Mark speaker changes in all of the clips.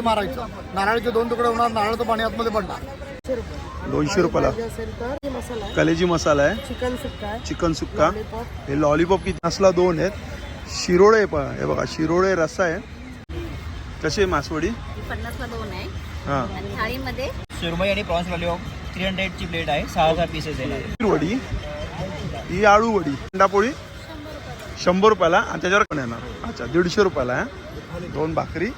Speaker 1: मारायचं. नारळाचे दोन तुकडे होणार नारळाचं पाणी आतमध्ये पडणार.
Speaker 2: दोनशे रुपयाला. कलेजी मसाला आहे.
Speaker 3: चिकन सुक्का.
Speaker 2: चिकन सुक्का हे लॉलीपॉप किती? असला दोन आहेत. शिरोळे पण हे बघा शिरोळे रस्सा आहे. कशी आहे मासवडी?
Speaker 4: पन्नासला दोन आहे.
Speaker 2: हां.
Speaker 4: थाळीमध्ये?
Speaker 5: सुरमई आणि प्रॉन्स लॉलीपॉप थ्री हंड्रेडची प्लेट आहे. सहा हजार पीसेस येणार
Speaker 2: वडी. ही आळू वडी. अंडापोळी शंभर रुपयाला. आणि त्याच्यावर पण येणार. अच्छा दीडशे रुपयाला आहे दोन भाकरी.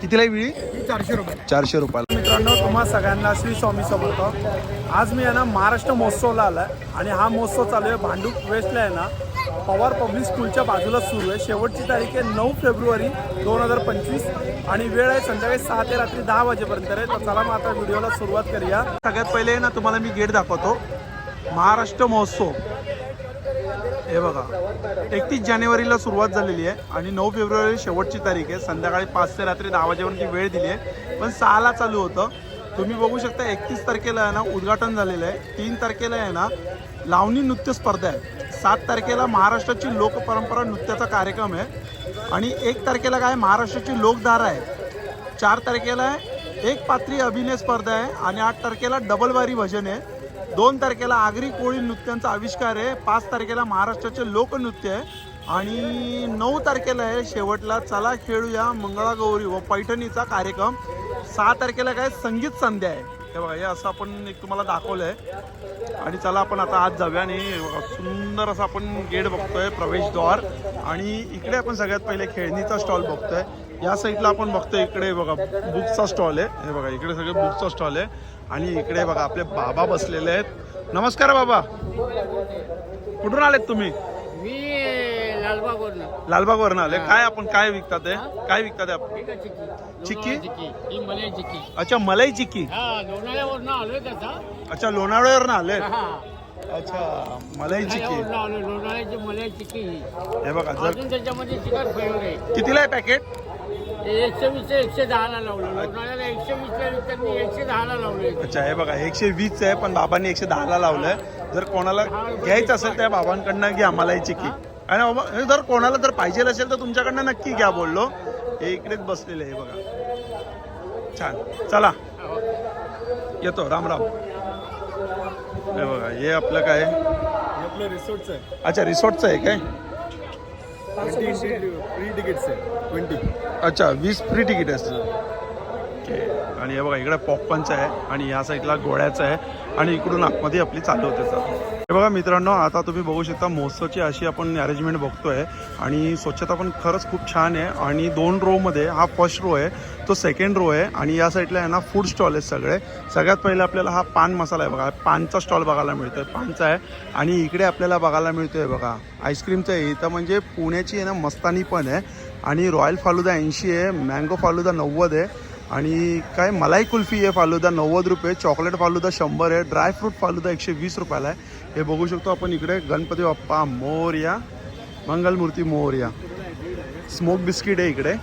Speaker 2: कितीला आहे विळी?
Speaker 1: चारशे रुपये
Speaker 2: चारशे रुपयाला.
Speaker 6: मित्रांनो तुम्हा सगळ्यांना श्री स्वामी समर्थ. आज मी आहे ना महाराष्ट्र महोत्सवला आला आहे आणि हा महोत्सव चालू आहे भांडूप वेस्टला आहे ना. पवार पब्लिक स्कूलच्या बाजूला सुरू आहे. शेवटची तारीख आहे नऊ फेब्रुवारी दोन हजार पंचवीस आणि वेळ आहे संध्याकाळी सहा ते रात्री दहा वाजेपर्यंत आहे. तर चला मग आता व्हिडिओला सुरुवात करूया.
Speaker 2: सगळ्यात पहिले ना तुम्हाला मी गेट दाखवतो. महाराष्ट्र महोत्सव. हे बघा एकतीस जानेवारीला सुरुवात झालेली आहे आणि नऊ फेब्रुवारी शेवटची तारीख आहे. संध्याकाळी पाच ते रात्री दहा वाजेपर्यंत वेळ दिली आहे. पण सहाला चालू होतं. तुम्ही बघू शकता एकतीस तारखेला आहे ना उद्घाटन झालेलं आहे. तीन तारखेला आहे ना लावणी नृत्य स्पर्धा आहे. सात तारखेला महाराष्ट्राची लोकपरंपरा नृत्याचा कार्यक्रम आहे. आणि एक तारखेला काय महाराष्ट्राची लोकधारा आहे. चार तारखेला आहे एक पात्री अभिनय स्पर्धा आहे. आणि आठ तारखेला डबलवारी भजन आहे. दोन तारखेला आगरी कोळी नृत्यांचा आविष्कार आहे. पाच तारखेला महाराष्ट्राचे लोकनृत्य आहे. आणि नऊ तारखेला आहे शेवटला. चला खेळूया मंगळागौरी व पैठणीचा कार्यक्रम. सहा तारखेला काय? संगीत संध्या आहे. हे बघा हे असं आपण एक तुम्हाला दाखवलं आहे आणि चला आपण आता आज जाऊया आणि सुंदर असं आपण गेट बघतोय प्रवेशद्वार. आणि इकडे आपण सगळ्यात पहिले खेळणीचा स्टॉल बघतोय. या साईडला आपण बघतोय इकडे बघा बुकचा स्टॉल आहे. हे बघा इकडे सगळे बुकचा स्टॉल आहे. आणि इकडे बघा आपले बाबा बसलेले आहेत. नमस्कार बाबा. कुठून आलेत तुम्ही?
Speaker 7: मी लालबागवरनं
Speaker 2: लालबागवरून आले. काय आपण काय विकतात हे? काय विकतात आपण?
Speaker 7: चिक्की ही मलाई चिक्की.
Speaker 2: अच्छा मलाई चिक्की.
Speaker 7: लोणावळ्यावरनं आलोय तसा
Speaker 2: अच्छा लोणावळ्यावरून आले अच्छा मलाई चिक्की.
Speaker 7: लोणावळ्याची मलाई चिक्की ही.
Speaker 2: बघा जर
Speaker 7: त्याच्यामध्ये चिकन फ्लेवर आहे.
Speaker 2: कितीला आहे पॅकेट?
Speaker 7: ते एकशे वीस एकशे दहाला लावलं. लोणावळ्याला एकशे वीसला विकतात मी एकशे दहाला लावलं
Speaker 2: अच्छा हे बघा एकशे वीस आहे पण बाबांनी एकशे दहाला लावलंय. जर कोणाला घ्यायचं असेल त्या बाबांकडनं घ्या मलाई चिक्की आणि बाबा हे जर कोणाला जर पाहिजे असेल तर तुमच्याकडनं नक्की घ्या बोललो. हे इकडेच बसलेले आहे बघा. छान. चला. येतो राम राम. हे बघा हे आपलं काय?
Speaker 6: आपलं रिसोर्टचं आहे.
Speaker 2: अच्छा रिसॉर्टचं आहे काय?
Speaker 6: फ्री तिकीट्स आहे. ट्वेंटी
Speaker 2: अच्छा वीस फ्री तिकीट आहे ओके आणि हे बघा इकडे पॉपकॉर्नचं आहे आणि या साईडला गोळ्याचं आहे. आणि इकडून आतमध्ये आपली चालू होते सर. हे बघा मित्रांनो आता तुम्ही बघू शकता महोत्सवची अशी आपण अरेंजमेंट बघतोय आणि स्वच्छता पण खरंच खूप छान आहे. आणि दोन रोमध्ये हा फर्स्ट रो आहे तो सेकंड रो आहे आणि या साईडला आहे ना फूड स्टॉल आहेत सगळे. सगळ्यात पहिले आपल्याला हा पान मसाला आहे बघा पानचा स्टॉल बघायला मिळतोय पानचा आहे. आणि इकडे आपल्याला बघायला मिळतोय बघा आईस्क्रीमचं आहे. इथं म्हणजे पुण्याची आहे ना मस्तानी पण आहे. आणि रॉयल फालुदा ऐंशी आहे मँगो फालुदा नव्वद आहे. आणि काय मलाई कुल्फी आहे फालुदा नव्वद रुपये चॉकलेट फालुदा शंभर आहे ड्रायफ्रूट फालुदा एकशे वीस रुपयाला आहे. हे बघू शकतो आपण इकडे गणपती बाप्पा मोरया मंगलमूर्ती मोरया. स्मोक बिस्किट आहे इकडे.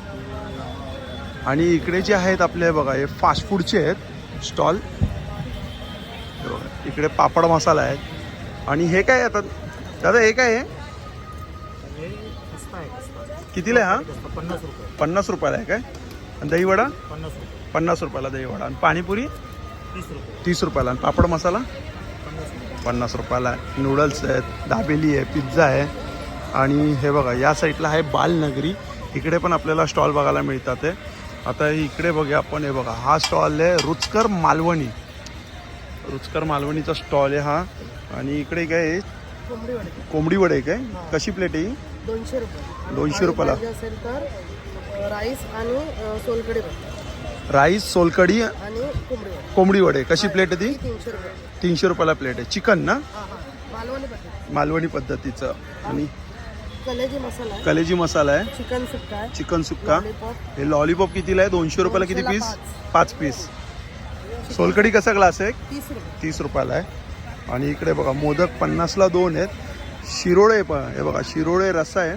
Speaker 2: आणि इकडे जे आहेत आपले बघा हे फास्ट फूडचे आहेत स्टॉल इकडे पापड मसाला आहेत आणि हे काय आता? दादा हे काय आहे? कितीला आहे हा?
Speaker 6: पन्नास रुपये.
Speaker 2: पन्नास रुपयाला आहे काय? आणि दहीवडा?
Speaker 6: पन्नास रुपये.
Speaker 2: पन्नास रुपयाला दहीवडा. आणि पाणीपुरी?
Speaker 6: तीस रुपये.
Speaker 2: तीस रुपयाला. आणि पापड मसाला? पन्नास रुपयाला. आहे नूडल्स आहेत दाबेली आहे पिझ्झा आहे. आणि हे बघा या साईडला आहे बालनगरी. इकडे पण आपल्याला स्टॉल बघायला मिळतात आहे आता इकडे बघूया आपण. हे बघा हा स्टॉल आहे रुचकर मालवणी. रुचकर मालवणीचा स्टॉल आहे हा. आणि इकडे काय आहे?
Speaker 3: कोंबडी वडे
Speaker 2: काय? कशी प्लेट आहे ही?
Speaker 3: दोनशे रुपये.
Speaker 2: दोनशे रुपयाला.
Speaker 3: असेल तर राईस आणि अ, सोलकढी
Speaker 2: राईस सोलकढी
Speaker 3: आणि कोंबडी वडे.
Speaker 2: कोंबडी वडे. कशी प्लेट आहे ती?
Speaker 3: तीनशे रुपये.
Speaker 2: तीनशे रुपयाला प्लेट आहे. चिकन ना?
Speaker 3: हा हा. मालवणी
Speaker 2: पद्धतीचं. आणि
Speaker 3: कलेजी मसाला आहे.
Speaker 2: कलेजी मसाला आहे.
Speaker 3: चिकन सुक्का आहे.
Speaker 2: चिकन सुक्का.
Speaker 3: लॉलीपॉप
Speaker 2: हे लॉलीपॉप कितीला आहे? दोनशे रुपयाला किती पीस पाच. पीस सोलकडी कसा ग्लास आहे?
Speaker 3: तीस रुपये.
Speaker 2: तीस रुपयाला आहे. आणि इकडे बघा मोदक पन्नासला दोन आहेत. शिरोळे पण हे बघा शिरोळे रस्सा आहे.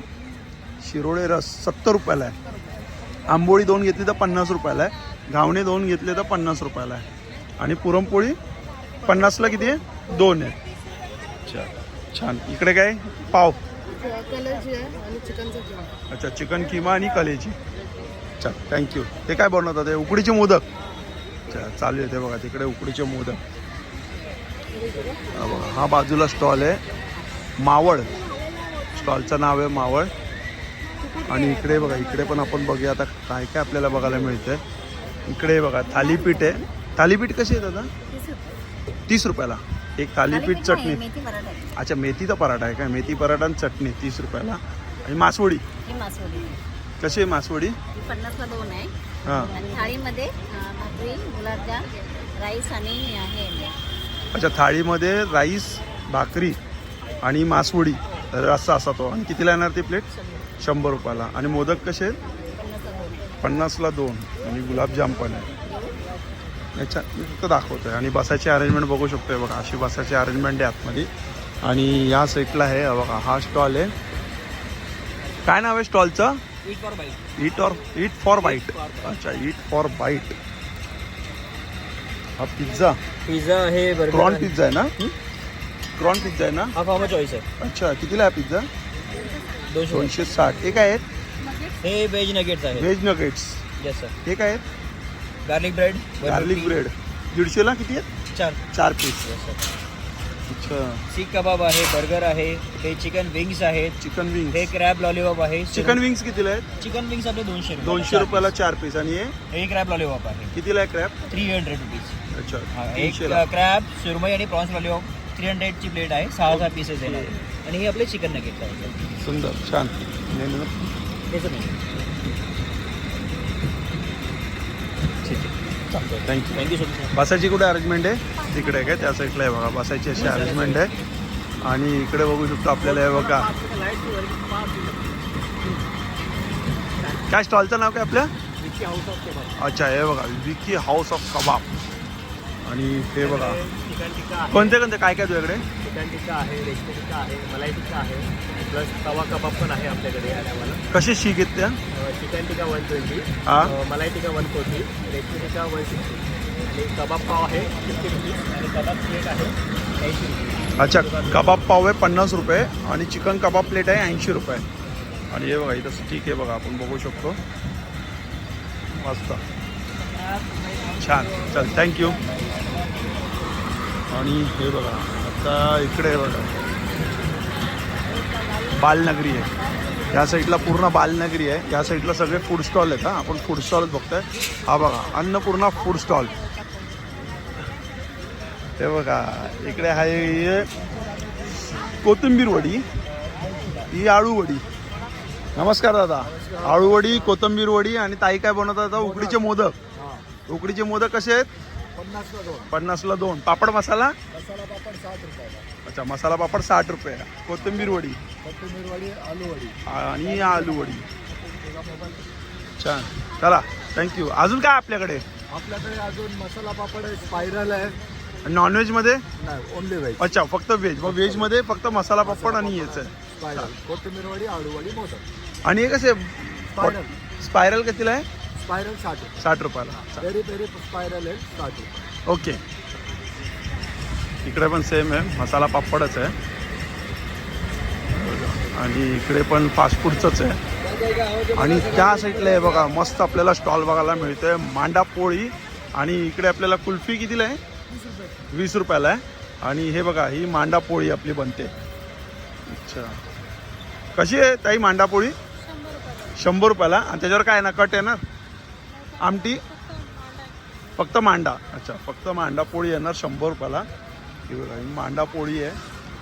Speaker 2: शिरोळे रस सत्तर रुपयाला आहे. आंबोळी दोन घेतली तर पन्नास रुपयाला आहे. घावणे दोन घेतले तर पन्नास रुपयाला आहे. आणि पुरणपोळी पन्नासला किती आहे? दोन आहे. अच्छा छान. इकडे काय? पाव. अच्छा चिकन किमा आणि कलेची. अच्छा थँक्यू ते काय बनवतात ते उकडीचे मोदक. अच्छा चालू आहे ते बघा तिकडे उकडीचे मोदक. बघा हा बाजूला स्टॉल आहे. मावळ. स्टॉलचं नाव आहे मावळ. आणि इकडे बघा इकडे पण आपण बघूया आता काय काय आपल्याला बघायला मिळतंय. इकडे बघा थालीपीठ आहे. थालीपीठ कशी आहे दादा? तीस रुपयाला. एक थालीपीठ चटणी. अच्छा मेथीचा पराठा आहे काय? मेथी पराठा आणि चटणी तीस रुपयाला. आणि मासवडी? कशी आहे मासवडी?
Speaker 4: पन्नासला दोन आहे.
Speaker 2: हां.
Speaker 4: थाळीमध्ये अं, भाकरी गुलाबजाम राईस आणि हे.
Speaker 2: अच्छा थाळीमध्ये राईस भाकरी आणि मासवडी. तर असा असा तो. आणि कितीला येणार ती प्लेट? शंभर रुपयाला. आणि मोदक कसे
Speaker 4: पन्नासला दोन.
Speaker 2: आणि गुलाबजाम पण आहे. याच्या मी फक्त दाखवतोय. आणि बसायची अरेंजमेंट बघू शकतोय बघा. अशी बसायची अरेंजमेंट आहे आतमध्ये. आणि या साईडला आहे हा बघा हा स्टॉल आहे. काय नाव आहे स्टॉलचं
Speaker 5: eat for bite
Speaker 2: eat or eat for bite अच्छा ईट फॉर बाईट हा पिझ्झा
Speaker 5: पिझ्झा आहे
Speaker 2: क्रॉन पिझ्झा आहे ना? क्रॉन पिझ्झा आहे ना?
Speaker 5: हा चॉईस आहे.
Speaker 2: अच्छा कितीला आहे पिझ्झा
Speaker 5: दोनशे
Speaker 2: साठ. हे काय आहेत?
Speaker 5: हे व्हेज नगेट्स आहे
Speaker 2: व्हेज नगेट्स
Speaker 5: येस सर
Speaker 2: हे काय आहेत?
Speaker 5: गार्लिक ब्रेड
Speaker 2: गार्लिक ब्रेड दीडशेला किती आहेत?
Speaker 5: चार.
Speaker 2: चार पीस
Speaker 5: येस सर
Speaker 2: अच्छा.
Speaker 5: सीख कबाब आहे बर्गर आहे हे चिकन विंग्स आहेत.
Speaker 2: चिकन
Speaker 5: हे
Speaker 2: विंग्स
Speaker 5: क्रॅब लॉलीपॉप आहे.
Speaker 2: चिकन विंग्स कितीला आहेत?
Speaker 5: चिकन विंग्स आपले दोनशे रुपये
Speaker 2: दोनशे रुपयाला चार पीस आणि हे?
Speaker 5: हे क्रॅब लॉलीपॉप आहे.
Speaker 2: कितीला आहे क्रॅप
Speaker 5: थ्री हंड्रेड रुपीज
Speaker 2: अच्छा.
Speaker 5: हा, एक
Speaker 2: तीनशेला
Speaker 5: क्रॅब सुरमई आणि प्रॉन्स लॉलीपॉप थ्री हंड्रेडची प्लेट आहे सहा हजार पीसेस येणार. आहे आणि हे आपले चिकन नगेट आहे.
Speaker 2: सुंदर छान. नाही, नाही, नाही.
Speaker 5: त्याचं नाही. ठीक आहे.
Speaker 2: थँक्यू
Speaker 5: थँक्यू सो मच
Speaker 2: बसायची कुठे अरेंजमेंट आहे? तिकडे काय? त्या साईडला आहे बघा. बसायची अशी अरेंजमेंट आहे. आणि इकडे बघू शकतो आपल्याला हे बघा. काय स्टॉलचं नाव काय आपल्या अच्छा हे बघा. Vicky house of kebab. आणि हे बघा.
Speaker 6: चिकन टिक्का
Speaker 2: कोणते कोणते? काय काय तुझ्याकडे?
Speaker 6: चिकन टिक्का आहे रेशमी टिक्का आहे मलाई टिक्का आहे. प्लस तवा कबाब पण आहे आपल्याकडे या टायमाला
Speaker 2: कसे शीक आहेत त्या
Speaker 6: चिकन टिक्का वन ट्वेंटी
Speaker 2: हा.
Speaker 6: मलाई टिक्का वन फोर्टी रेशमी टिक्का वन सिक्स्टी. आणि कबाब पाव आहे फिफ्टी रुपीज आणि कबाब प्लेट आहे ऐंशी रुपीज
Speaker 2: अच्छा कबाब पाव आहे पन्नास रुपये आणि चिकन कबाब प्लेट आहे ऐंशी रुपये. आणि हे बघा इथं ठीक आहे बघा आपण बघू शकतो. मस्त. छान. चल थँक्यू आणि हे बघा आता इकडे बघा. बालनगरी आहे. या साईडला पूर्ण बालनगरी आहे. या साईडला सगळे फूड स्टॉल आहेत हा. आपण फूड स्टॉलच बघतोय. हा बघा अन्नपूर्णा फूड स्टॉल हे बघा इकडे आहे कोथिंबीर वडी. ही आळू वडी. नमस्कार दादा. आळू वडी कोथिंबीर वडी आणि ताई काय बनवतात? उकडीचे मोदक. उकडीचे मोदक कसे आहेत? पन्नासला दोन. पापड मसाला? अच्छा मसाला पापड साठ रुपये. कोथिंबीर वडी. आणि आलू वडी. छान. चला थँक्यू अजून काय आपल्याकडे?
Speaker 1: आपल्याकडे अजून मसाला पापड आहे स्पायरल आहे.
Speaker 2: नॉनव्हेजमध्ये
Speaker 1: नाही ओनली व्हेज
Speaker 2: अच्छा फक्त व्हेज मग व्हेजमध्ये फक्त मसाला पापड आणि याचं आहे.
Speaker 1: स्पायरल. कोथिंबीर वडी आळू वडी मोदक.
Speaker 2: आणि हे कसे?
Speaker 1: स्पायरल.
Speaker 2: स्पायरल कितीला आहे?
Speaker 1: स्पायरल साठ रुपये
Speaker 2: साठ रुपयाला.
Speaker 1: व्हेरी व्हेरी स्पायरल आहे साठ रुपये
Speaker 2: ओके इकडे पण सेम आहे. मसाला पापडच आहे. आणि इकडे पण फास्ट फूडचंच आहे. आणि त्या साईडला आहे बघा मस्त आपल्याला स्टॉल बघायला मिळतोय. मांडा पोळी आणि इकडे आपल्याला कुल्फी कितीला आहे? वीस रुपयाला आहे. आणि हे बघा ही मांडा पोळी आपली बनते. अच्छा. कशी आहे ताई मांडा पोळी? शंभर रुपयाला. आणि त्याच्यावर काय आहे ना कट येणार आमटी? फक्त मांडा. अच्छा फक्त मांडा पोळी येणार शंभर रुपयाला. ही ही मांडा पोळी आहे.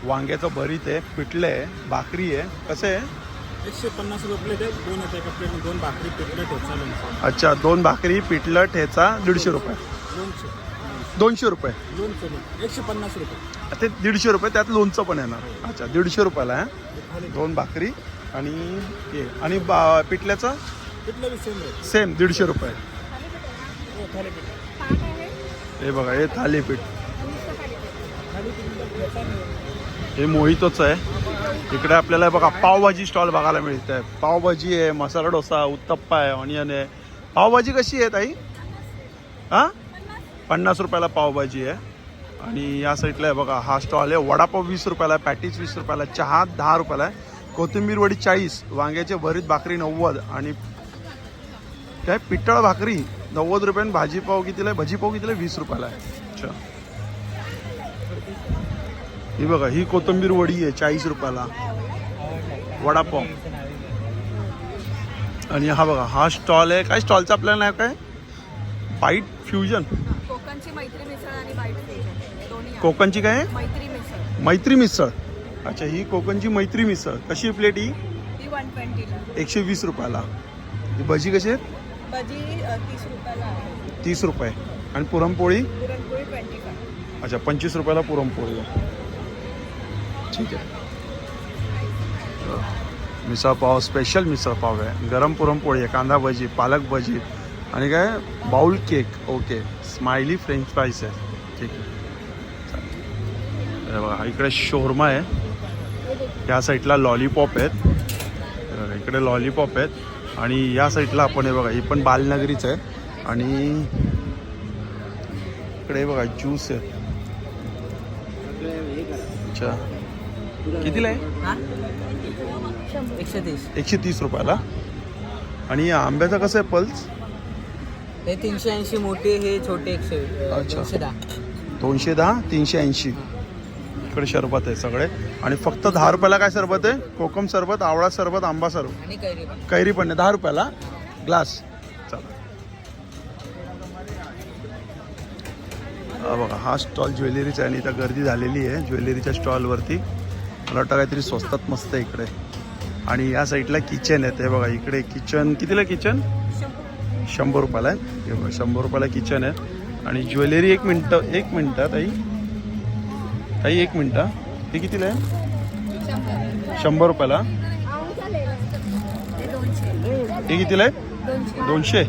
Speaker 2: वांग्याचं भरीत आहे पिठलं आहे भाकरी आहे. कसं आहे?
Speaker 6: एकशे पन्नास रुपये दोन येते दोन भाकरी पिठलं ठेचा
Speaker 2: अच्छा दोन भाकरी पिठलं ठेचा दीडशे रुपये. दोनशे रुपये.
Speaker 6: एकशे पन्नास रुपये.
Speaker 2: ते दीडशे रुपये त्यात लोणचं पण येणार. अच्छा दीडशे रुपयाला आहे दोन भाकरी आणि हे आणि बा पिठल्याचं?
Speaker 6: सेम
Speaker 2: दीडशे रुपये.
Speaker 6: हो
Speaker 2: हे बघा हे थालीपीठ. हे मोहितच आहे. इकडे आपल्याला बघा पावभाजी स्टॉल बघायला मिळत. आहे पावभाजी आहे मसाला डोसा उत्तप्पा आहे ऑनियन आहे. पावभाजी कशी आहे ताई? हां? पन्नास रुपयाला पावभाजी आहे. आणि या साईडला आहे बघा हा स्टॉल आहे. वडापाव वीस रुपयाला पॅटीस वीस रुपयाला चहा दहा रुपयाला आहे. कोथिंबीर वडी चाळीस वांग्याचे भरीत भाकरी नव्वद आणि काय पिठळ भाकरी नव्वद रुपयान भाजीपाव कितीला आहे? भजीपाव कितीला आहे? वीस रुपयाला आहे. अच्छा. ही बघा ही कोथिंबीर वडी आहे चाळीस रुपयाला. वडापाव. आणि हा बघा हा स्टॉल आहे. काय स्टॉलचं आपल्याला नाव काय? Bite fusion.
Speaker 3: कोकणची आहे.
Speaker 2: काय? आहे?
Speaker 3: मैत्री मिसळ.
Speaker 2: अच्छा ही कोकणची मैत्री मिसळ. कशी आहे प्लेट ही? एकशे वीस रुपयाला. ही भजी कशी आहेत?
Speaker 3: तीस रुपयाला आहे.
Speaker 2: तीस रुपये. आणि पुरणपोळी?
Speaker 3: पुरणपोळी ट्वेंटी फाय
Speaker 2: अच्छा पंचवीस रुपयाला पुरणपोळी आहे. ठीक आहे. मिसळ पाव स्पेशल मिसळ पाव आहे. गरम पुरणपोळी आहे कांदा भजी पालक भजी आणि काय? Bowl cake okay smiley French fries आहे. ठीक आहे. चालेल. हे बघा इकडे शोरमा आहे. या साईडला लॉलीपॉप आहेत. इकडे लॉलीपॉप आहेत. आणि या साईडला आपण हे बघा ही पण बालनगरीच आहे. आणि इकडे बघा ज्यूस आहे. अच्छा. कितीला आहे?
Speaker 5: एकशे तीस
Speaker 2: एकशे तीस रुपयाला. आणि आंब्याचा कसं आहे पल्स?
Speaker 5: हे तीनशे ऐंशी मोठे हे छोटे एकशे
Speaker 2: अच्छा.
Speaker 5: दोनशे दहा
Speaker 2: तीनशे ऐंशी. इकडे सरबत आहे सगळे. आणि फक्त दहा रुपयाला काय सरबत आहे? कोकम सरबत आवळा सरबत आंबा सरबत
Speaker 5: कैरी पण.
Speaker 2: आहे दहा रुपयाला. ग्लास. चला. बघा हा स्टॉल ज्वेलरीचा आहे आणि इथं गर्दी झालेली आहे ज्वेलरीच्या स्टॉलवरती. मला वाटतं काहीतरी स्वस्तात मस्त आहे इकडे. आणि या साईडला किचन आहे ते बघा इकडे किचन कितीला किचन? शंभर रुपयाला आहे. शंभर रुपयाला किचन आहे. आणि ज्वेलरी एक मिनटं एक मिनटं ताई. ताई एक मिनटं हे. कितीला आहे? शंभर रुपयाला. हे कितीला आहे? दोनशे.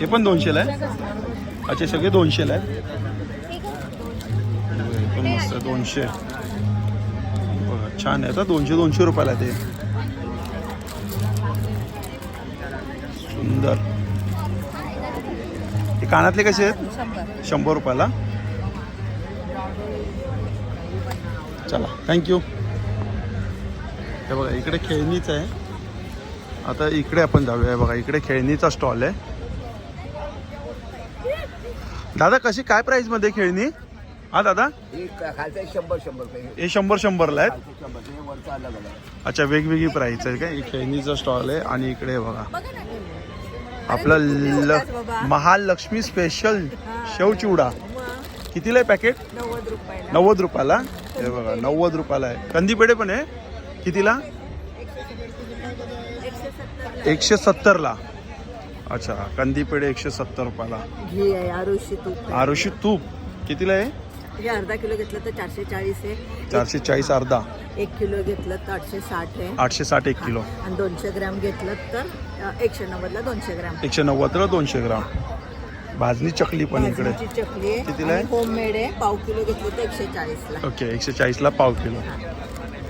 Speaker 2: हे पण दोनशेला आहे? अच्छा सगळे दोनशेला आहे? मस्त आहे, दोनशे. बघा छान आहे. आता दोनशे दोनशे रुपयाला ते. सुंदर. हे कानातले कसे आहेत? शंभर रुपयाला. चला. थँक्यू हे बघा इकडे खेळणीच आहे. आता इकडे आपण जाऊया. बघा इकडे खेळणीचा स्टॉल आहे. दादा कशी काय प्राइसमध्ये खेळणी? हा दादा?
Speaker 8: शंभर शंभर
Speaker 2: हे शंभर शंभरला आहेत? अच्छा वेगवेगळी प्राइस आहे काय? खेळणीचा स्टॉल आहे आणि इकडे बघा. आपलं महालक्ष्मी स्पेशल शेव चिवडा कितीला आहे पॅकेट
Speaker 3: नव्वद रुपयाला?
Speaker 2: हे बघा नव्वद रुपयाला आहे. कंदी पेढे पण आहे. कितीला? एकशे सत्तरला. अच्छा कंदी पेढे एकशे सत्तर रुपयाला.
Speaker 3: आरुषी तूप.
Speaker 2: आरुषी तूप. कितीला आहे?
Speaker 3: अर्धा किलो घेतलं तर चारशे चाळीस आहे.
Speaker 2: चारशे चाळीस अर्धा.
Speaker 3: एक किलो घेतलं तर आठशे साठ आहे.
Speaker 2: आठशे साठ एक किलो.
Speaker 3: आणि दोनशे ग्रॅम घेतलं तर एकशे नव्वदला दोनशे ग्रॅम.
Speaker 2: एकशे नव्वदला दोनशे ग्राम. भाजणी चकली पण इकडे.
Speaker 3: भाजणीची चकली आहे.
Speaker 2: कितीला आहे?
Speaker 3: होममेड आहे. पाव किलो घेतलं तर एकशे चाळीसला.
Speaker 2: ओके एकशे चाळीसला पाव किलो.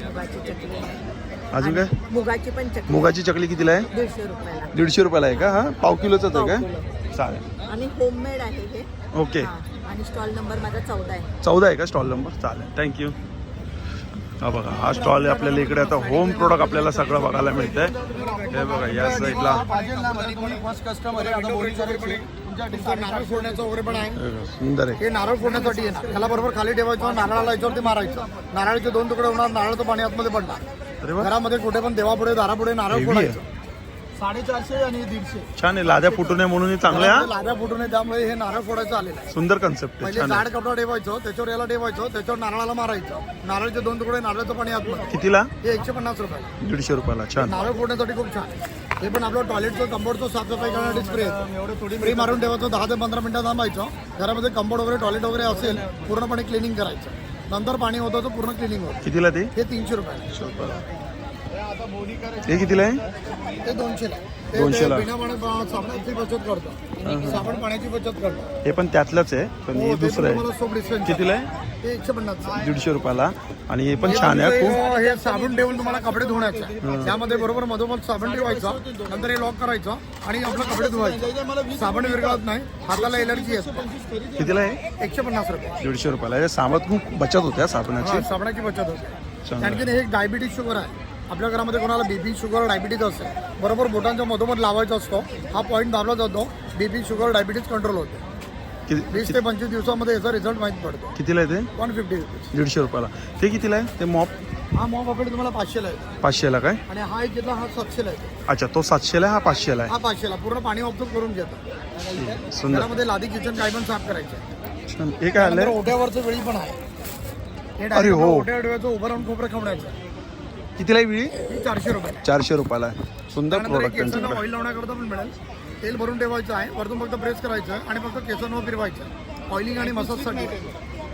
Speaker 3: मुगाची चकली. आहे.
Speaker 2: अजून काय?
Speaker 3: आणि मुगाची पण चकली.
Speaker 2: मुगाची चकली कितीला आहे?
Speaker 3: दीडशे रुपयाला.
Speaker 2: दीडशे रुपयाला आहे का? हा? पाव किलोचंच आहे
Speaker 3: पाव
Speaker 2: काय? चालेल.
Speaker 3: आणि होममेड आहे हे.
Speaker 2: ओके.
Speaker 3: हा. आणि स्टॉल नंबर माझा चौदा आहे.
Speaker 2: चौदा आहे का स्टॉल नंबर चालेल. थँक्यू हा बघा हा स्टॉल आहे आपल्याला इकडे. आता होम प्रोडक्ट आपल्याला सगळं बघायला मिळतंय. हे बघा या साईडला
Speaker 1: पाहिजे ना कोणी फर्स्ट कस्टमर आहे आता बोली करायची नारळ फोडण्याचं वगैरे पण आहे.
Speaker 2: हे सुंदर आहे.
Speaker 1: हे नारळ फोडण्यासाठी आहे ना त्याला बरोबर खाली ठेवायचं नारळाला याच्यावरती मारायचं. नारळाचे दोन तुकडे होणार नारळाचं पाणी आतमध्ये पडणार. घरामध्ये कुठे पण देवापुढे दारापुढे नारळ. फोडायचं. साडेचारशे आणि दीडशे.
Speaker 2: छान आहे. लाद्या फुटू नये म्हणून हे? चांगलं
Speaker 1: लाद्या फुटू नये त्यामुळे हे नारळ फोडायचं आलेलं आहे.
Speaker 2: सुंदर कन्सेप्ट
Speaker 1: पहिले
Speaker 2: आहे.
Speaker 1: कपडा ठेवायचो त्याच्यावर याला ठेवायचो त्याच्यावर नारळाला मारायचं. नारळाचे दोन तुकडे नारळाचं पाणी आतमध्ये.
Speaker 2: कितीला?
Speaker 1: हे एकशे पन्नास रुपये
Speaker 2: दीडशे रुपयाला. छान.
Speaker 1: नारळ फोडण्यासाठी खूप छान आहे. हे पण आपलं टॉयलेटचं कंबोर्डचं साफसफाई करण्यासाठी स्प्रे आहे. स्प्रे मारून ठेवायचं दहा ते पंधरा मिनिटं थांबायचं. घरामध्ये कंबोर्ड वगैरे टॉयलेट वगैरे असेल पूर्णपणे क्लिनिंग करायचं. नंतर पाणी होतं तर पूर्ण क्लिनिंग होतं.
Speaker 2: कितीला ते?
Speaker 1: हे तीनशे रुपये
Speaker 2: हे कितीला आहे?
Speaker 1: ते दोनशेला. ते-
Speaker 2: दोनशेला.
Speaker 1: साबणाची बचत करतो साबण पाण्याची बचत करतो
Speaker 2: हे पण त्यातलंच आहे पण हे
Speaker 1: हो,
Speaker 2: दुसरं आहे. कितीला आहे?
Speaker 1: ते एकशे पन्नास
Speaker 2: दीडशे रुपयाला. आणि हे पण छान आहे खूप
Speaker 1: हे साबण ठेवून तुम्हाला कपडे धुण्याचे त्यामध्ये बरोबर मधोमध साबण ठेवायचं नंतर हे लॉक करायचं आणि आपलं कपडे धुवायचं. साबण विरघळत नाही हाताला एलर्जी असते
Speaker 2: कितीला आहे?
Speaker 1: एकशे पन्नास रुपये.
Speaker 2: दीडशे रुपयाला. सामात खूप बचत होत्या साबणाची.
Speaker 1: साबणाची बचत होते. आणखी हे डायबिटीज शुगर आहे. आपल्या घरामध्ये कोणाला बीपी शुगर डायबिटीज असेल बरोबर बोटांच्या मधोमध लावायचा असतो हा पॉईंट दाबला जातो बीपी शुगर डायबिटीज कंट्रोल होते. वीस ते पंचवीस दिवसामध्ये याचा रिझल्ट माहीत पडतो.
Speaker 2: कितीला आहे ते?
Speaker 1: वन फिफ्टी रुपीज
Speaker 2: दीडशे रुपयाला. ते कितीला आहे? ते मॉप
Speaker 1: हा मॉप आपल्याकडे तुम्हाला पाचशेला आहे.
Speaker 2: पाचशेला काय?
Speaker 1: आणि हा एक घेतला हा सातशेला आहे.
Speaker 2: अच्छा तो सातशेला आहे हा पाचशेला
Speaker 1: हा पाचशेला पूर्ण पाणी ऑब्झर्व करून घेतो.
Speaker 2: आहे सुंदर.
Speaker 1: घरामध्ये लादी किचन काय पण साफ करायचं.
Speaker 2: छान. हे काय
Speaker 1: त्यानंतर
Speaker 2: आलंय
Speaker 1: ओट्यावरचं वेळी पण आहे. हे
Speaker 2: अरे
Speaker 1: direct
Speaker 2: हो.
Speaker 1: आपलं ओट्या डोळ्याचं उभं राहून खोबरं खवण्याचं
Speaker 2: कितीला आहे विळी?
Speaker 1: चारशे रुपये
Speaker 2: चारशे रुपयाला आहे. सुंदर
Speaker 1: त्यानंतर
Speaker 2: प्रोडक्ट
Speaker 1: केसांना
Speaker 2: त्यांच्याकडे.
Speaker 1: ऑइल लावण्याकरता पण मिळेल. तेल भरून ठेवायचं आहे. वरतून फक्त प्रेस करायचं आणि फक्त केसांवर फिरवायचं. ऑइलिंग आणि मसाजसाठी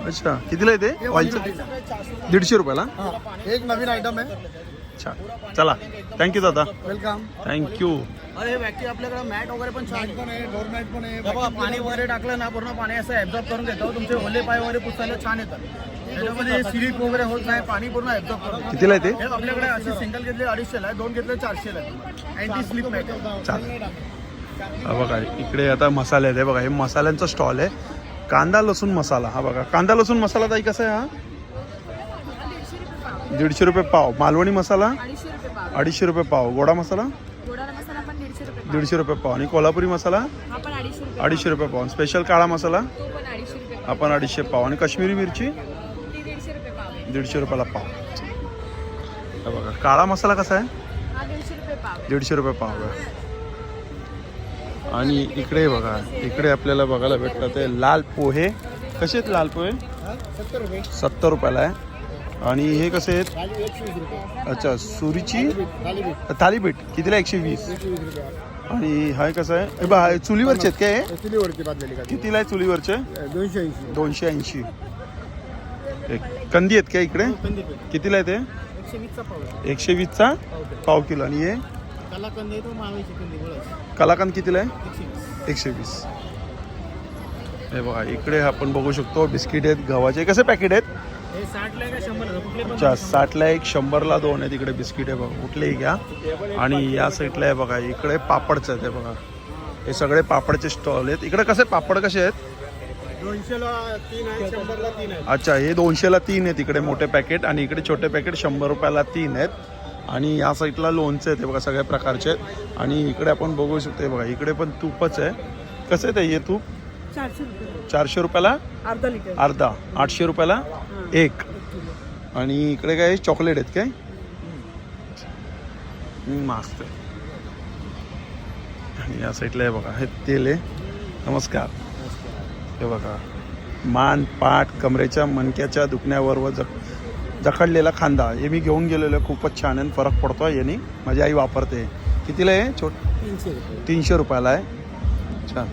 Speaker 2: अच्छा कितीला आहे ते?
Speaker 1: हे
Speaker 2: ऑइलचं
Speaker 1: 150
Speaker 2: दीडशे रुपयाला?
Speaker 1: हे. एक नवीन आयटम आहे.
Speaker 2: अच्छा. चला. थँक्यू दादा.
Speaker 1: वेलकम
Speaker 2: थँक्यू
Speaker 5: अरे व्यक्ती आपल्याकडे मॅट वगैरे पण छान.
Speaker 1: पण आहे डोर मॅट पण आहे.
Speaker 5: बाबा पाणी वगैरे टाकलं ना पूर्ण पाणी असं ऍब्झॉर्ब करून घेतो. तुमचे ओले पाय वगैरे पुसायला छान येतात. त्याच्यामध्ये सिलिप वगैरे होत नाही पाणी पूर्ण ऍब्झॉर्ब करतो
Speaker 2: कितीला आहे ते?
Speaker 5: हे आपल्याकडे असे सिंगल घेतले अडीचशेला आहे. दोन घेतले चारशेला आहे. अँटी स्लिप मॅट
Speaker 2: बघा इकडे आता मसाले आहेत. हे बघा हे मसाल्यांचा स्टॉल आहे. कांदा लसूण मसाला. हा बघा कांदा लसूण मसाला ताई कसा आहे हा? दीडशे रुपये पाव. मालवणी मसाला अडीचशे रुपये पाव. गोडा मसाला?
Speaker 9: मसाला पण दीडशे रुपये
Speaker 2: दीडशे रुपये पाव. आणि कोल्हापुरी मसाला?
Speaker 9: हा पण अडीचशे रुपये
Speaker 2: अडीचशे रुपये पाव. स्पेशल काळा मसाला?
Speaker 9: तो पण अडीचशे रुपये
Speaker 2: पण अडीचशे पाव. आणि काश्मीरी मिरची?
Speaker 9: ती दीडशे रुपये पाव आहे.
Speaker 2: दीडशे रुपयाला पाव. हा बघा काळा मसाला कसा आहे?
Speaker 9: हा दीडशे रुपये पाव आहे.
Speaker 2: दीडशे रुपये पाव आहे. आणि इकडे बघा इकडे आपल्याला बघायला भेटतात ते लाल पोहे. कसे आहेत लाल पोहे?
Speaker 1: सत्तर रुपये.
Speaker 2: सत्तर रुपयाला आहे. आणि हे कसे आहेत? अच्छा सुरीची थालीपीठ कितीला? एकशे वीस. आणि हा कसं आहे? हे बा हे चुलीवरचे आहेत काय हे?
Speaker 1: का?
Speaker 2: कितीला आहे चुलीवरचे?
Speaker 1: दोनशे ऐंशी.
Speaker 2: दोनशे ऐंशी. एक कंदी आहेत का इकडे? कितीला आहे ते?
Speaker 1: एकशे वीसचा पाव
Speaker 2: किलो. आणि हे? कलाकंद कितीला आहे? एकशे वीस. हे बघा इकडे आपण बघू शकतो बिस्किट आहेत गव्हाचे. कसे पॅकेट आहेत?
Speaker 1: हे आहे
Speaker 2: अच्छा साठला एक शंभरला दोन आहेत इकडे बिस्किट आहे बघा कुठलेही घ्या. आणि या साईडला आहे बघा इकडे पापडचं आहे ते बघा. हे सगळे पापडचे स्टॉल आहेत. इकडे कसे पापड कसे आहेत?
Speaker 1: आहे आहे.
Speaker 2: अच्छा हे दोनशेला तीन आहेत इकडे मोठे पॅकेट आणि इकडे छोटे पॅकेट शंभर रुपयाला तीन आहेत. आणि या साईडला लोणचे आहेत हे बघा सगळ्या प्रकारचे आहेत. आणि इकडे आपण बघू शकतो हे बघा इकडे पण तूपच आहे. कसं आहे ते हे तूप?
Speaker 3: चारशे रुपये.
Speaker 2: चारशे रुपयाला?
Speaker 3: अर्धा लिटर.
Speaker 2: अर्धा. आठशे रुपयाला? एक. आणि इकडे काय चॉकलेट आहेत काय? मस्त. आणि या साईडला आहे बघा हे तेल आहे. नमस्कार. हे बघा मान पाठ कमरेच्या मणक्याच्या दुखण्यावर व जख जखडलेला खांदा. हे मी घेऊन गेलेलो आहे खूपच छान आहे फरक पडतो आहे यानी. माझी आई वापरते. कितीला आहे? छोट
Speaker 1: तीनशे
Speaker 2: रुपयाला आहे. छान.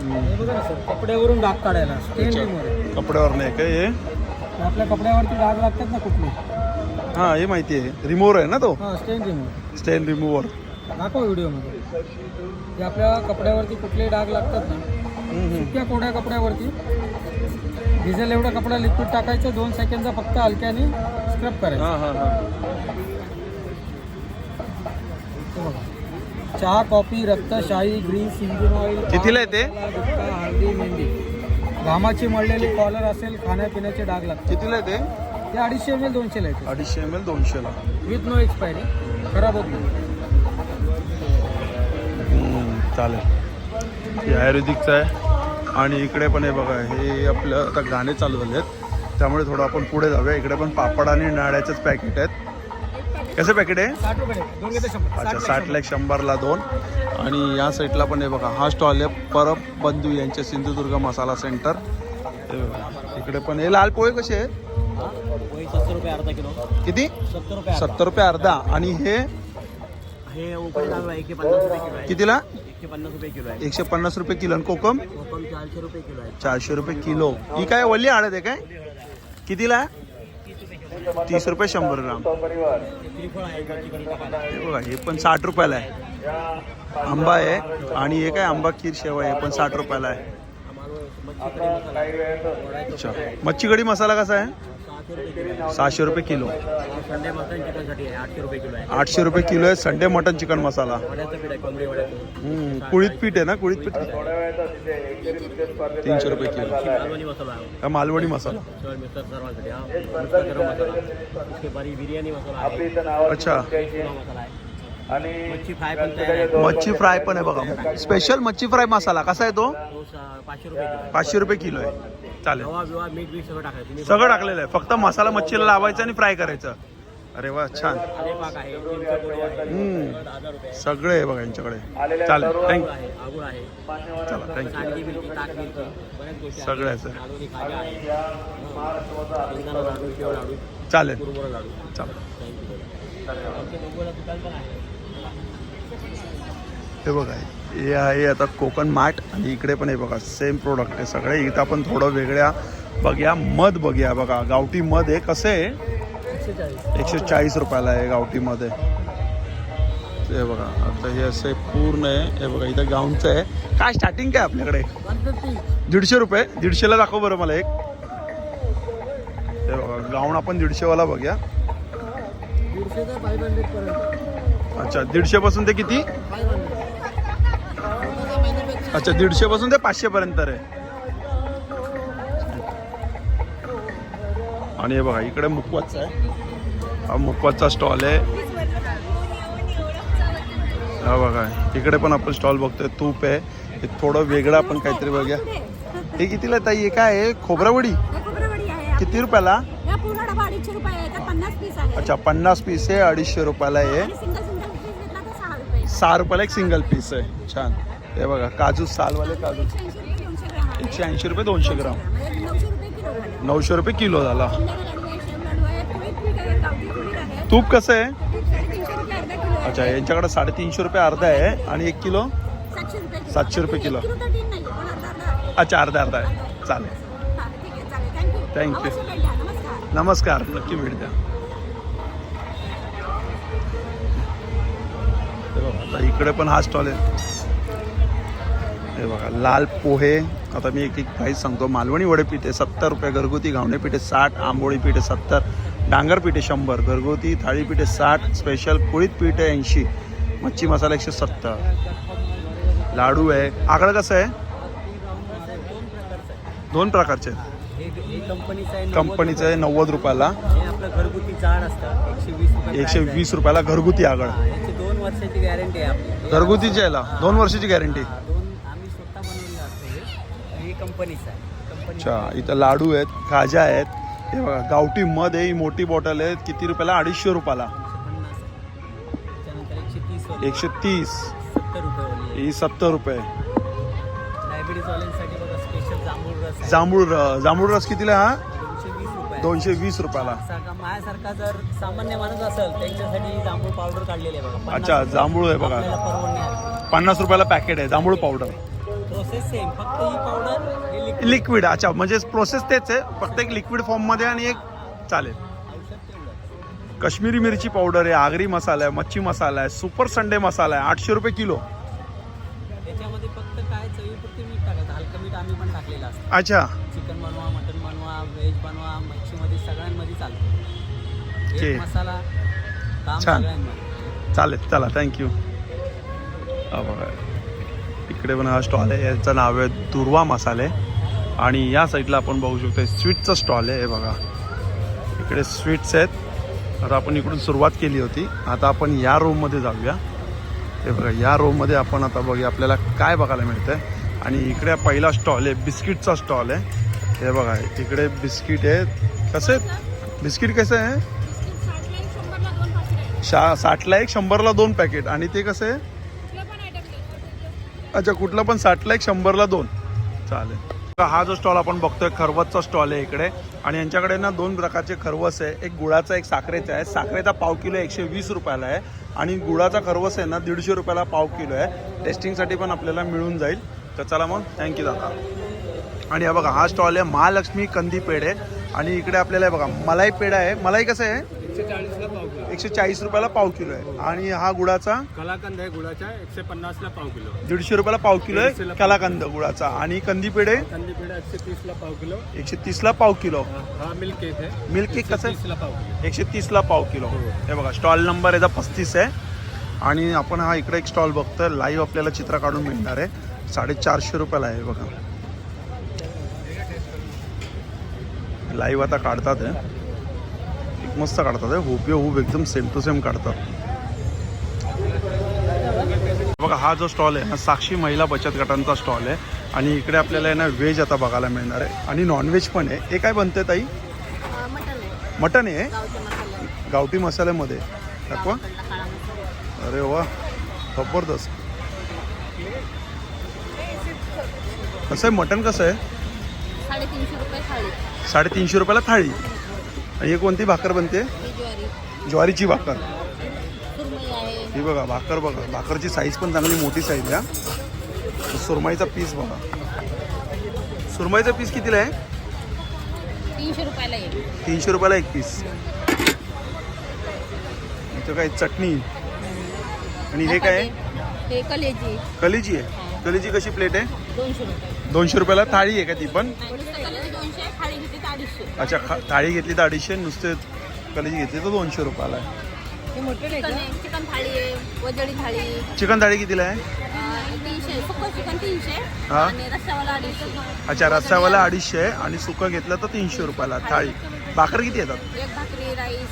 Speaker 5: कपड्यावरून डाग काढायला
Speaker 2: कपड्यावर नाही काय हे?
Speaker 5: आपल्या कपड्यावरती डाग लागतात ना कुठले?
Speaker 2: हां हे माहिती आहे. रिमोवर आहे ना तो?
Speaker 5: हा स्टेन रिमूव्ह
Speaker 2: स्टेन रिमूव्हर
Speaker 5: दाखव व्हिडिओमध्ये. जे आपल्या कपड्यावरती कुठले डाग लागतात ना सुक्या कोड्या कपड्यावरती. डिझेल एवढा कपडा लिक्विड टाकायचं दोन सेकंदचा फक्त हलक्याने स्क्रब करायचं.
Speaker 2: हां हां हां
Speaker 5: हे. चहा कॉफी रक्त शाई ग्रीस इंजिन ऑइल
Speaker 2: कितीला आहे ते?
Speaker 5: गुटखा, हळदी मेहंदी. घामाची मळलेली कॉलर असेल खाण्यापिण्याचे डाग लागतात
Speaker 2: कितीला आहे ते?
Speaker 5: ते अडीचशे एम एल दोनशेला येते
Speaker 2: अडीचशे एम एल दोनशेला.
Speaker 5: विथ नो एक्सपायरी खराब होत नाही.
Speaker 2: चालेल. हे आयुर्वेदिकचं आहे. आणि इकडे पण हे बघा हे आपलं आता गाणे चालू झाले आहेत त्यामुळे थोडं आपण पुढे जाऊया. इकडे पण पापड आणि नाळ्याचेच पॅकेट आहेत. कसे पॅकेट आहे? अच्छा साठला एक शंभरला दोन. आणि या साईडला पण हे बघा हा स्टॉल आहे परब बंधू यांचे सिंधुदुर्ग मसाला सेंटर. इकडे पण हे लाल पोहे कसे आहेत? किती?
Speaker 5: सत्तर रुपये
Speaker 2: अर्धा. आणि हे?
Speaker 5: हे आहे आहे.
Speaker 2: कितीला?
Speaker 5: एकशे पन्नास रुपये किलो आहे.
Speaker 2: आणि कोकम?
Speaker 5: चारशे रुपये किलो आहे.
Speaker 2: चारशे रुपये किलो. ही काय वल्ली हळद आहे काय? कितीला? तीस रुपये शंभर ग्राम. हे बघा हे पण साठ रुपयाला आहे. आंबा आहे आणि एक आहे आंबा खीर शेवा आहे हे पण साठ रुपयाला आहे. अच्छा. मच्छी कढी मसाला कसा आहे? सहाशे रुपये किलो.
Speaker 7: संडे मटन चिकनसाठी आहे आठशे रुपये किलो आहे.
Speaker 2: आठशे रुपये किलो आहे संडे मटन चिकन मसाला.
Speaker 7: वड्याचं पीठ आहे कोंबडी वड्याचं
Speaker 2: हम्म, कुळीत पीठ आहे ना कुळीत पीठ. तीनशे रुपये किलो.
Speaker 7: मालवणी मसाला आहे.
Speaker 2: हा मालवणी मसाला.
Speaker 7: सर मिस्टर सर्वांसाठी हा. नुसता गरम मसाला उसके बारी बिर्याणी मसाला आहे.
Speaker 2: अच्छा.
Speaker 7: पुलाव मसाला आहे. मच्छी फ्राय पण तयार आहे.
Speaker 2: मच्छी फ्राय पण आहे बघा. स्पेशल मच्छी फ्राय मसाला. कसा आहे तो?
Speaker 7: तो सा- पाचशे रुपये किलो आहे.
Speaker 2: पाचशे रुपये किलो आहे. चालेल.
Speaker 7: रवा बिवा मीठ बीठ सगळं टाकायचं. तुम्ही
Speaker 2: सगळं टाकलेलं आहे. फक्त मसाला मच्छीला लावायचा आणि फ्राय करायचं. अरे वा छान.
Speaker 7: आले पाक आहे चिंच पोळी आहे
Speaker 2: हम्म.
Speaker 7: दहा हजार रुपये
Speaker 2: सगळे आहे बघा यांच्याकडे. चालेल थँक्यू
Speaker 7: आहे आगुळ आहे.
Speaker 2: चला थँक्यू
Speaker 7: सांडगी मिरची ताक मिरची बऱ्याच गोष्टी आहेत.
Speaker 2: सगळ्याच. आहे.
Speaker 7: मालवणी खाजा आहे शेंगदाणा लाडू शेव लाडू
Speaker 2: चालेल.
Speaker 7: कुरमुरा लाडू.
Speaker 2: चालेल.
Speaker 7: आमच्या मुंबईला दुकान पण आहे.
Speaker 2: हे बघा हे. आहे आता कोकण मार्ट आणि इकडे पण हे बघा सेम प्रोडक्ट आहे सगळे. इथं आपण थोडं वेगळ्या बघूया मध बघूया बघा. गावठी मध आहे कसं आहे? एकशे चाळीस रुपयाला आहे गावठी मध आहे. हे बघा आता हे असे पूर्ण आहे. हे बघा इथं गाऊनचं आहे. काय स्टार्टिंग काय आपल्याकडे? दीडशे रुपये. दीडशेला दाखव बरं मला एक. हे बघा गाऊन आपण दीडशेवाला बघूया. अच्छा दीडशे पासून ते किती? अच्छा दीडशे पासून ते पाचशे पर्यंत आहे आणि हे बघा इकडे मुकवाचा आहे. हा मुकवाचा स्टॉल आहे. हा बघा इकडे पण आपण स्टॉल बघतोय तूप आहे. हे थोडं वेगळं आपण काहीतरी बघूया. हे कितीला ताई? हे काय आहे? खोबरावडी? किती रुपयाला? अच्छा पन्नास पीस आहे अडीचशे रुपयाला आहे.
Speaker 9: सहा
Speaker 2: रुपयाला एक सिंगल पीस आहे. छान. हे बघा काजू सालवाले काजू.
Speaker 9: एकशे ऐंशी रुपये दोनशे ग्राम. नऊशे रुपये किलो झाला.
Speaker 2: तूप कसं आहे? अच्छा यांच्याकडे साडेतीनशे रुपये अर्धा आहे आणि एक किलो?
Speaker 9: सातशे रुपये किलो.
Speaker 2: अच्छा अर्धा अर्धा आहे. चालेल.
Speaker 9: थँक्यू नमस्कार
Speaker 2: नक्की भेट द्या. इकडे पण हा स्टॉल आहे. हे बघा लाल पोहे आता मी एक एक प्राईस सांगतो मालवणी वडे पीठ आहे सत्तर रुपये घरगुती घावणे पीठ आहे साठ आंबोळी पीठ आहे सत्तर डांगर पीठ आहे शंभर घरगुती थाळी पीठ आहे साठ स्पेशल कुळीत पीठ आहे ऐंशी मच्छी मसाला एकशे सत्तर. लाडू आहे. आगळं कसं आहे? दोन प्रकारचे. आहेत.
Speaker 7: कंपनीचं आहे
Speaker 2: आहे नव्वद रुपयाला.
Speaker 7: एकशे वीस
Speaker 2: रुपयाला घरगुती आगळ.
Speaker 7: दोन वर्षाची गॅरंटी आहे
Speaker 2: घरगुतीच्या याला दोन वर्षाची गॅरंटी
Speaker 7: हा, दोन आम्ही स्वतः बनवलेलं असतं हे हे कंपनीचं आहे. कंपनी
Speaker 2: अच्छा इथं लाडू आहेत खाजा आहेत. हे बघा गावठी मध आहे ही मोठी बॉटल आहे. किती रुपयाला? अडीचशे रुपयाला.
Speaker 7: पन्नास आहे त्याच्यानंतर एकशे तीस वाली.
Speaker 2: एकशे तीस.
Speaker 7: सत्तर रुपये वाली
Speaker 2: ही सत्तर रुपये.
Speaker 7: डायबिटीजवाल्यांसाठी बघा स्पेशल जांभूळ रस आहे.
Speaker 2: जांभूळ रस कितीला हा?
Speaker 7: दोनशे वीस रुपये
Speaker 2: दोनशे वीस रुपयाला.
Speaker 7: सारखा माझ्यासारखा जर सामान्य माणूस असेल त्यांच्यासाठी जांभूळ पावडर काढलेली आहे बघा. पन्नास
Speaker 2: अच्छा
Speaker 7: रुपये.
Speaker 2: जांभूळ आहे बघा.
Speaker 7: आपल्याला परवडणार
Speaker 2: पन्नास रुपयाला पॅकेट आहे जांभूळ पावडर.
Speaker 7: प्रोसेस सेम फक्त ही पावडर लिक्विड
Speaker 2: अच्छा म्हणजे प्रोसेस तेच आहे फक्त एक लिक्विड फॉर्ममध्ये आणि एक चालेल. काश्मीरी मिरची पावडर आहे आगरी मसाला आहे मच्छी मसाला आहे सुपर संडे मसाला आहे आठशे रुपये किलो.
Speaker 7: त्याच्यामध्ये फक्त काय चवीपुरती मीठ टाकायचं हलकं मीठ आम्ही पण टाकलेलं असतं.
Speaker 2: अच्छा.
Speaker 7: चिकन बनवा मटन बनवा व्हेज बनवा मच्छीमध्ये सगळ्यांमध्ये चालतं. मसाला
Speaker 2: छान. चालेल चला थँक्यू बघा. इकडे पण हा स्टॉल आहे याचं नाव आहे दुर्वा मसाले. आणि या साईडला आपण बघू शकतो स्वीटचं स्टॉल आहे हे बघा. इकडे स्वीट्स आहेत. आता आपण इकडून सुरुवात केली होती. आता आपण या रूममध्ये जाऊया. हे बघा या रूममध्ये आपण आता बघूया आपल्याला काय बघायला मिळतंय. आणि इकडे पहिला स्टॉल आहे बिस्किटचा स्टॉल आहे. हे बघा इकडे बिस्किट आहे कसे बिस्किट कसं आहे? शा साठला एक शंभरला दोन पॅकेट आणि ते कसं आहे? अच्छा कुठलं पण साठला एक शंभरला दोन. चालेल. हा जो स्टॉल आपण बघतोय खरवसचा स्टॉल आहे इकडे. आणि यांच्याकडे ना दोन प्रकारचे खरवस आहे. एक गुळाचा एक साखरेचा आहे. साखरेचा पाव किलो एकशे वीस रुपयाला आहे. आणि गुळाचा खरवस आहे ना दीडशे रुपयाला पाव किलो आहे. टेस्टिंगसाठी पण आपल्याला मिळून जाईल. तर चला मग थँक्यू दादा. आणि हा बघा हा स्टॉल आहे महालक्ष्मी कंदी पेढे आणि इकडे आपल्याला हे बघा मलाई पेढा आहे. मलाई कसं आहे? एकशे चाळीस रुपयाला पाव किलो आहे. आणि हा गुळाचा?
Speaker 6: कलाकंद आहे गुळाचा एकशे पन्नासला पाव किलो.
Speaker 2: दीडशे रुपयाला पाव किलो आहे कलाकंद गुळाचा. आणि कंदी पेढे?
Speaker 6: कंदी पेढा एकशे तीसला पाव किलो.
Speaker 2: एकशे तीसला पाव किलो.
Speaker 6: हा मिल्क केक आहे.
Speaker 2: मिल्क केक कसं आहे?
Speaker 6: पाव किलो.
Speaker 2: एकशे तीसला पाव किलो. हे. बघा स्टॉल नंबर याचा पस्तीस आहे. आणि आपण हा इकडे एक स्टॉल बघतोय. लाईव्ह आपल्याला चित्र काढून मिळणार आहे. साडेचारशे रुपयाला आहे बघा. लाईव्ह आता काढतात आहे एक मस्त काढतात आहे हुबे हुब एकदम सेम टू सेम काढतात. बघा हा जो स्टॉल आहे ना साक्षी महिला बचत गटांचा स्टॉल आहे. आणि इकडे आपल्याला आहे ना व्हेज आता बघायला मिळणार आहे. आणि नॉनव्हेज पण आहे. हे काय बनते ताई?
Speaker 4: मटन आहे.
Speaker 2: गावठी मसाल्यामध्ये. दाखवा. अरे वा जबरदस्त. कसं आहे? मटन कसं आहे?
Speaker 4: साडेतीनशे रुपये थाळी.
Speaker 2: साडेतीनशे रुपयाला थाळी. आणि हे कोणती भाकर बनते?
Speaker 4: ज्वारी.
Speaker 2: ज्वारीची भाकर. ही बघा भाकर बघा. भाकरची साईज पण चांगली मोठी साईज आहे हा. सुरमईचा पीस बघा. सुरमईचा पीस कितीला आहे?
Speaker 4: तीनशे रुपयाला एक.
Speaker 2: तीनशे रुपयाला एक पीस इथं काय चटणी? आणि हे काय?
Speaker 4: हे कलेजी.
Speaker 2: कलीची आहे. कलीची कशी प्लेट आहे?
Speaker 4: दोनशे
Speaker 2: रुपयाला थाळी आहे का ती पण? अच्छा खा थाळी घेतली तर अडीचशे नुसते कलेजी घेतली तर दोनशे रुपयाला आहे.
Speaker 4: चिकन थाळी आहे वजडी थाळी.
Speaker 2: चिकन थाळी कितीला आहे?
Speaker 4: तीनशे सुकं चिकन तीनशे.
Speaker 2: हा.
Speaker 4: आणि रस्सावाला अडीचशे.
Speaker 2: अच्छा रस्सावाला अडीचशे आहे आणि सुकं घेतलं तर तीनशे रुपयाला थाळी. भाकर किती येतात?
Speaker 4: एक भाकरी राईस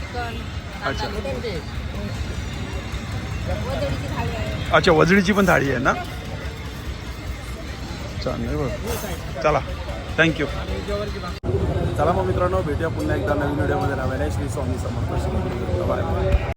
Speaker 4: चिकन
Speaker 2: अच्छा.
Speaker 4: वजडीची थाळी आहे.
Speaker 2: अच्छा वजडीची पण थाळी आहे ना? चालेल बघ. चला. थँक्यू
Speaker 6: चला मग मित्रांनो भेटूया पुन्हा एकदा नवीन व्हिडिओमध्ये. नव्याने श्री स्वामी समर्थ.